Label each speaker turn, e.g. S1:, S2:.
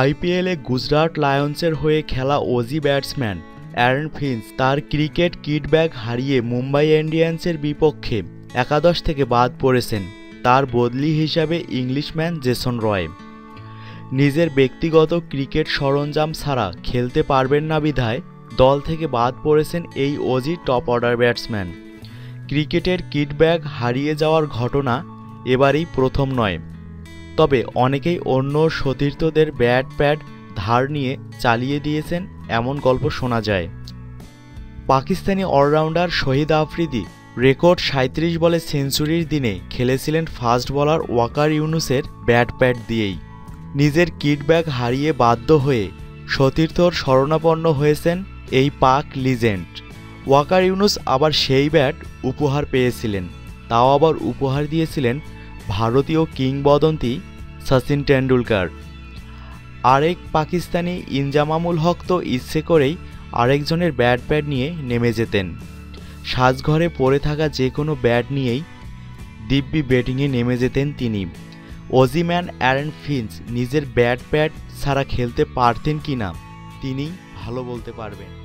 S1: আইপিএলে গুজরাট লায়ন্সের হয়ে খেলা ওজি ব্যাটসম্যান অ্যারন ফিন্স তার ক্রিকেট কিট ব্যাগ হারিয়ে মুম্বাই ইন্ডিয়ান্সের বিপক্ষে একাদশ থেকে বাদ পড়েছেন তার বদলি হিসাবে ইংলিশম্যান জেসন রয়। নিজের ব্যক্তিগত ক্রিকেট সরঞ্জাম ছাড়া খেলতে পারবেন না বিধায় দল থেকে বাদ পড়েছেন এই অজি টপ অর্ডার ব্যাটসম্যান। ক্রিকেটের কিট ব্যাগ হারিয়ে যাওয়ার ঘটনা এবারেই প্রথম নয়। তবে অনেকেই অন্য সতীর্থদের ব্যাট প্যাড ধার নিয়ে চালিয়ে দিয়েছেন, এমন গল্প শোনা যায়। Pakistani all rounder Shahid Afridi record সাঁত্রিশ বলে সেঞ্চুরির দিনে খেলেছিলেন ফাস্ট বলার ওয়াকার ইউনুসের ব্যাট প্যাড দিয়েই। নিজের কিট ব্যাগ হারিয়ে বাধ্য হয়ে সতীর্থর শরণাপন্ন হয়েছেন এই পাক লিজেন্ড। ওয়াকার ইউনুস আবার সেই ব্যাট উপহার পেয়েছিলেন, তাও আবার উপহার দিয়েছিলেন ভারতীয় কিংবদন্তি সচিন টেন্ডুলকার আরেক পাকিস্তানি ইনজামামুল হক তো ইচ্ছে করেই আরেকজনের ব্যাট প্যাড নিয়ে নেমে যেতেন। সাজঘরে পড়ে থাকা যে কোনো ব্যাট নিয়েই দিব্যি ব্যাটিংয়ে নেমে যেতেন তিনি। অজিম্যান অ্যারন ফিন্স নিজের ব্যাট প্যাড ছাড়া খেলতে পারতেন কি না তিনি ভালো বলতে পারবেন।